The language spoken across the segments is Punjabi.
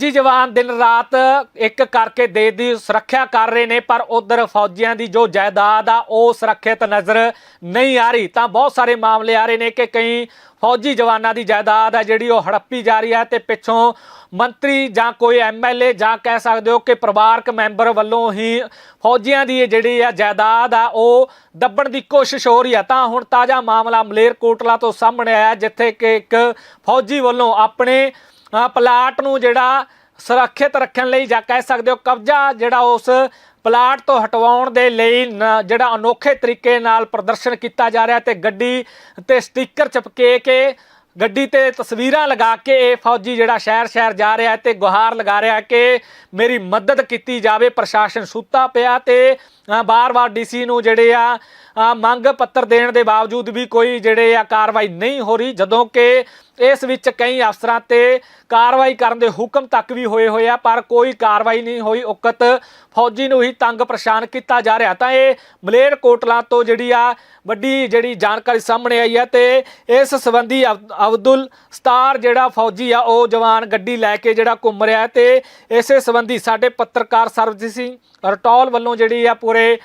ਜੀ ਜਵਾਨ ਦਿਨ ਰਾਤ ਇੱਕ ਕਰਕੇ ਦੇਸ਼ ਦੀ ਸੁਰੱਖਿਆ ਕਰ ਰਹੇ ਨੇ, ਪਰ ਉਧਰ ਫੌਜੀਆਂ ਦੀ ਜੋ ਜਾਇਦਾਦ ਆ, ਉਹ ਸੁਰੱਖਿਅਤ ਨਜ਼ਰ ਨਹੀਂ ਆ ਰਹੀ। ਤਾਂ ਬਹੁਤ ਸਾਰੇ ਮਾਮਲੇ ਆ ਰਹੇ ਨੇ ਕਿ ਕਈ ਫੌਜੀ ਜਵਾਨਾਂ ਦੀ ਜਾਇਦਾਦ ਆ, ਜਿਹੜੀ ਉਹ ਹੜੱਪੀ ਜਾ ਰਹੀ ਹੈ ਤੇ ਪਿੱਛੋਂ ਮੰਤਰੀ ਜਾਂ ਕੋਈ ਐਮਐਲਏ ਜਾਂ ਕਹਿ ਸਕਦੇ ਹੋ ਕਿ ਪਰਿਵਾਰਕ ਮੈਂਬਰ ਵੱਲੋਂ ਹੀ ਫੌਜੀਆਂ ਦੀ ਜਿਹੜੀ ਆ ਜਾਇਦਾਦ ਆ, ਉਹ ਦੱਬਣ ਦੀ ਕੋਸ਼ਿਸ਼ ਹੋ ਰਹੀ ਆ। ਤਾਂ ਹੁਣ ਤਾਜ਼ਾ ਮਾਮਲਾ ਮਲੇਰਕੋਟਲਾ ਤੋਂ ਸਾਹਮਣੇ ਆਇਆ, ਜਿੱਥੇ ਕਿ ਇੱਕ ਫੌਜੀ ਵੱਲੋਂ ਆਪਣੇ ਪਲਾਟ ਨੂੰ ਜਿਹੜਾ ਸੁਰੱਖਿਅਤ ਰੱਖਣ ਲਈ ਜਾਂ ਕਹਿ ਸਕਦੇ ਹੋ ਕਬਜ਼ਾ ਜਿਹੜਾ ਉਸ ਪਲਾਟ ਤੋਂ ਹਟਵਾਉਣ ਦੇ ਲਈ ਨ- ਜਿਹੜਾ ਅਨੋਖੇ ਤਰੀਕੇ ਨਾਲ ਪ੍ਰਦਰਸ਼ਨ ਕੀਤਾ ਜਾ ਰਿਹਾ ਤੇ ਗੱਡੀ ਤੇ ਸਟicker ਚਪਕੇ ਕੇ ਗੱਡੀ ਤੇ ਤਸਵੀਰਾਂ ਲਗਾ ਕੇ ਇਹ ਫੌਜੀ ਜਿਹੜਾ ਸ਼ਹਿਰ ਸ਼ਹਿਰ ਜਾ ਰਿਹਾ ਹੈ ਤੇ ਗੁਹਾਰ ਲਗਾ ਰਿਹਾ ਕਿ ਮੇਰੀ ਮਦਦ ਕੀਤੀ ਜਾਵੇ, ਪ੍ਰਸ਼ਾਸਨ ਸੁੱਤਾ ਪਿਆ ਤੇ ਬਾਰ-ਬਾਰ ਡੀਸੀ ਨੂੰ ਜਿਹੜੇ ਆ ਮੰਗ ਪੱਤਰ ਦੇਣ ਦੇ ਬਾਵਜੂਦ ਵੀ ਕੋਈ ਜਿਹੜੇ ਆ ਕਾਰਵਾਈ ਨਹੀਂ ਹੋ ਰਹੀ, ਜਦੋਂ ਕਿ ਇਸ ਵਿੱਚ ਕਈ ਅਫਸਰਾਂ ਤੇ ਕਾਰਵਾਈ ਕਰਨ ਦੇ ਹੁਕਮ ਤੱਕ ਵੀ ਹੋਏ ਹੋਏ ਆ, ਪਰ ਕੋਈ ਕਾਰਵਾਈ ਨਹੀਂ ਹੋਈ। ਉਕਤ ਫੌਜੀ ਨੂੰ ਹੀ ਤੰਗ ਪਰੇਸ਼ਾਨ ਕੀਤਾ ਜਾ ਰਿਹਾ। ਤਾਂ ਇਹ ਮਲੇਰ ਕੋਟਲਾ ਤੋਂ ਜਿਹੜੀ ਆ, ਵੱਡੀ ਜਿਹੜੀ ਜਾਣਕਾਰੀ ਸਾਹਮਣੇ ਆਈ ਹੈ ਤੇ ਇਸ ਸੰਬੰਧੀ ਅਬ- ਅਬਦੁਲ ਸਤਾਰ ਜਿਹੜਾ ਫੌਜੀ ਆ, ਉਹ ਜਵਾਨ ਗੱਡੀ ਲੈ ਕੇ ਜਿਹੜਾ ਘੁੰਮ ਰਿਹਾ ਹੈ ਤੇ ਇਸੇ ਸੰਬੰਧੀ ਸਾਡੇ ਪੱਤਰਕਾਰ ਸਰਬਜੀਤ ਸਿੰਘ ਰਟੌਲ ਵੱਲੋਂ ਜਿਹੜੀ ਆ ਪੂਰੇ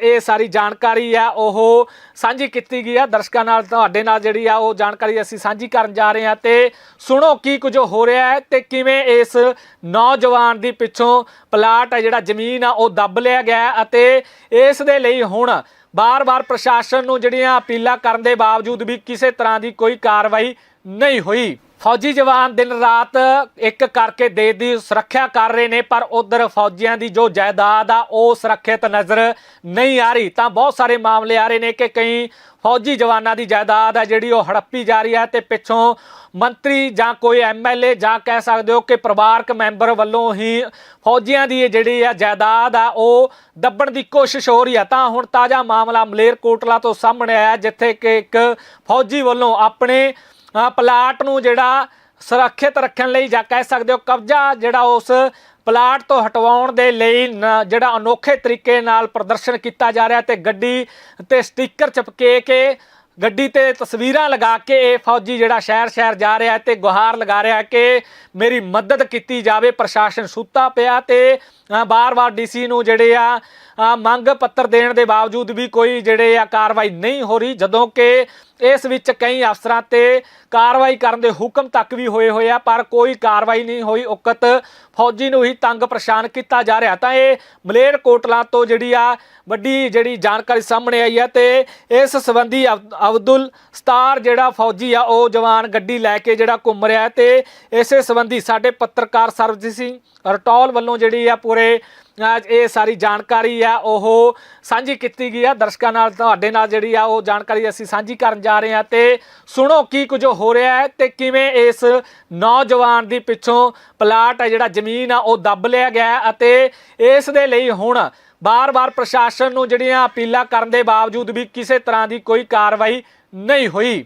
ਇਹ ਸਾਰੀ ਜਾਣਕਾਰੀ ਆ, ਉਹ ਸਾਂਝੀ ਕੀਤੀ ਗਈ ਆ। ਦਰਸ਼ਕਾਂ ਨਾਲ ਤੁਹਾਡੇ ਨਾਲ ਜਿਹੜੀ ਆ, ਉਹ ਜਾਣਕਾਰੀ ਅਸੀਂ ਸਾਂਝੀ ਕਰਨ ਜਾ ਰਹੇ ਹਾਂ ਤੇ ਸੁਣੋ ਕੀ ਕੁਝ ਹੋ ਰਿਹਾ ਹੈ ਤੇ ਕਿਵੇਂ ਇਸ ਨੌਜਵਾਨ ਦੀ ਪਿੱਛੋਂ ਪਲਾਟ ਆ, ਜਿਹੜਾ ਜ਼ਮੀਨ ਆ, ਉਹ ਦੱਬ ਲਿਆ ਗਿਆ ਅਤੇ ਇਸ ਦੇ ਲਈ ਹੁਣ ਬਾਰ-ਬਾਰ ਪ੍ਰਸ਼ਾਸਨ ਨੂੰ ਜਿਹੜੀਆਂ ਅਪੀਲਾਂ ਕਰਨ ਦੇ ਬਾਵਜੂਦ ਵੀ ਕਿਸੇ ਤਰ੍ਹਾਂ ਦੀ ਕੋਈ ਕਾਰਵਾਈ ਨਹੀਂ ਹੋਈ। ਫੌਜੀ ਜਵਾਨ ਦਿਨ ਰਾਤ ਇੱਕ ਕਰਕੇ ਦੇਸ਼ ਦੀ ਸੁਰੱਖਿਆ ਕਰ ਰਹੇ ਨੇ, ਪਰ ਉਧਰ ਫੌਜੀਆਂ ਦੀ ਜੋ ਜਾਇਦਾਦ ਆ, ਉਹ ਸੁਰੱਖਿਅਤ ਨਜ਼ਰ ਨਹੀਂ ਆ ਰਹੀ। ਤਾਂ ਬਹੁਤ ਸਾਰੇ ਮਾਮਲੇ ਆ ਰਹੇ ਨੇ ਕਿ ਕਈ ਫੌਜੀ ਜਵਾਨਾਂ ਦੀ ਜਾਇਦਾਦ ਆ, ਜਿਹੜੀ ਉਹ ਹੜੱਪੀ ਜਾ ਰਹੀ ਹੈ ਤੇ ਪਿੱਛੋਂ ਮੰਤਰੀ ਜਾਂ ਕੋਈ ਐਮਐਲਏ ਜਾਂ ਕਹਿ ਸਕਦੇ ਹੋ ਕਿ ਪਰਿਵਾਰਕ ਮੈਂਬਰ ਵੱਲੋਂ ਹੀ ਫੌਜੀਆਂ ਦੀ ਜਿਹੜੀ ਆ ਜਾਇਦਾਦ ਆ, ਉਹ ਦੱਬਣ ਦੀ ਕੋਸ਼ਿਸ਼ ਹੋ ਰਹੀ ਆ। ਤਾਂ ਹੁਣ ਤਾਜ਼ਾ ਮਾਮਲਾ ਮਲੇਰਕੋਟਲਾ ਤੋਂ ਸਾਹਮਣੇ ਆਇਆ, ਜਿੱਥੇ ਕਿ ਇੱਕ ਫੌਜੀ ਵੱਲੋਂ ਆਪਣੇ ਪਲਾਟ ਨੂੰ ਜਿਹੜਾ ਸੁਰੱਖਿਅਤ ਰੱਖਣ ਲਈ ਜਾਂ ਕਹਿ ਸਕਦੇ ਹੋ ਕਬਜ਼ਾ ਜਿਹੜਾ ਉਸ ਪਲਾਟ ਤੋਂ ਹਟਵਾਉਣ ਦੇ ਲਈ ਨ- ਜਿਹੜਾ ਅਨੋਖੇ ਤਰੀਕੇ ਨਾਲ ਪ੍ਰਦਰਸ਼ਨ ਕੀਤਾ ਜਾ ਰਿਹਾ ਤੇ ਗੱਡੀ ਤੇ ਸਟicker ਚਪਕੇ ਕੇ ਗੱਡੀ ਤੇ ਤਸਵੀਰਾਂ ਲਗਾ ਕੇ ਇਹ ਫੌਜੀ ਜਿਹੜਾ ਸ਼ਹਿਰ ਸ਼ਹਿਰ ਜਾ ਰਿਹਾ ਹੈ ਤੇ ਗੁਹਾਰ ਲਗਾ ਰਿਹਾ ਕਿ ਮੇਰੀ ਮਦਦ ਕੀਤੀ ਜਾਵੇ, ਪ੍ਰਸ਼ਾਸਨ ਸੁੱਤਾ ਪਿਆ ਤੇ ਬਾਰ-ਬਾਰ ਡੀਸੀ ਨੂੰ ਜਿਹੜੇ ਆ ਮੰਗ ਪੱਤਰ ਦੇਣ ਦੇ ਬਾਵਜੂਦ ਵੀ ਕੋਈ ਜਿਹੜੇ ਆ ਕਾਰਵਾਈ ਨਹੀਂ ਹੋ ਰਹੀ, ਜਦੋਂ ਕਿ ਇਸ ਵਿੱਚ ਕਈ ਅਫਸਰਾਂ ਤੇ ਕਾਰਵਾਈ ਕਰਨ ਦੇ ਹੁਕਮ ਤੱਕ ਵੀ ਹੋਏ ਹੋਏ ਆ, ਪਰ ਕੋਈ ਕਾਰਵਾਈ ਨਹੀਂ ਹੋਈ। ਉਕਤ ਫੌਜੀ ਨੂੰ ਹੀ ਤੰਗ ਪਰੇਸ਼ਾਨ ਕੀਤਾ ਜਾ ਰਿਹਾ। ਤਾਂ ਇਹ ਮਲੇਰ ਕੋਟਲਾ ਤੋਂ ਜਿਹੜੀ ਆ ਵੱਡੀ ਜਿਹੜੀ ਜਾਣਕਾਰੀ ਸਾਹਮਣੇ ਆਈ ਹੈ ਤੇ ਇਸ ਸੰਬੰਧੀ ਅਬ- ਅਬਦੁਲ ਸਤਾਰ ਜਿਹੜਾ ਫੌਜੀ ਆ, ਉਹ ਜਵਾਨ ਗੱਡੀ ਲੈ ਕੇ ਜਿਹੜਾ ਘੁੰਮ ਰਿਹਾ ਹੈ ਤੇ ਇਸੇ ਸੰਬੰਧੀ ਸਾਡੇ ਪੱਤਰਕਾਰ ਸਰਬਜੀਤ ਸਿੰਘ ਰਟੌਲ ਵੱਲੋਂ ਜਿਹੜੀ ਆ ਪੂਰੇ ਇਹ ਸਾਰੀ ਜਾਣਕਾਰੀ ਆ, ਉਹ ਸਾਂਝੀ ਕੀਤੀ ਗਈ ਆ। ਦਰਸ਼ਕਾਂ ਨਾਲ, ਤੁਹਾਡੇ ਨਾਲ ਜਿਹੜੀ ਆ, ਉਹ ਜਾਣਕਾਰੀ ਅਸੀਂ ਸਾਂਝੀ ਕਰਨ ਜਾ ਰਹੇ ਹਾਂ ਤੇ ਸੁਣੋ ਕੀ ਕੁਝ ਹੋ ਰਿਹਾ ਹੈ ਤੇ ਕਿਵੇਂ ਇਸ ਨੌਜਵਾਨ ਦੀ ਪਿੱਛੋਂ ਪਲਾਟ ਆ, ਜਿਹੜਾ ਜ਼ਮੀਨ ਆ, ਉਹ ਦੱਬ ਲਿਆ ਗਿਆ ਅਤੇ ਇਸ ਦੇ ਲਈ ਹੁਣ ਬਾਰ-ਬਾਰ ਪ੍ਰਸ਼ਾਸਨ ਨੂੰ ਜਿਹੜੀਆਂ ਅਪੀਲਾਂ ਕਰਨ ਦੇ ਬਾਵਜੂਦ ਵੀ ਕਿਸੇ ਤਰ੍ਹਾਂ ਦੀ ਕੋਈ ਕਾਰਵਾਈ ਨਹੀਂ ਹੋਈ।